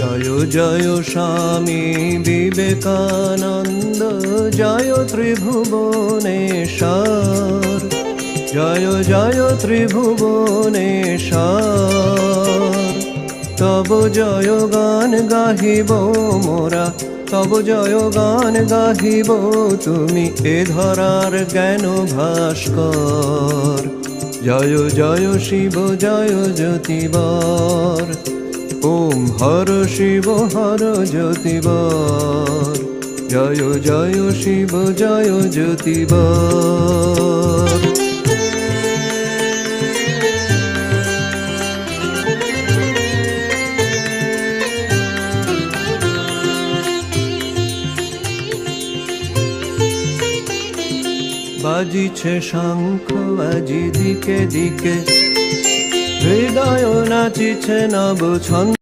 জয় জয় স্বামী বিবেকানন্দ, জয় ত্রিভুবনেশ্বর, জয় জয় ত্রিভুবনেশ্বর। তব জয় গান গাহিব মোরা, তব জয় গান গাহিব তুমি এ ধরার জ্ঞান ভাস্কর। জয় জয় শিব, জয় জ্যোতিবর ওম হর শিব, হর জ্যোতিবর জয় জয় শিব, জয় জ্যোতিবর বাজিছে শঙ্খ, বাজি দিকে দিকে। হৃদয় নাচিছে নব ছন্দ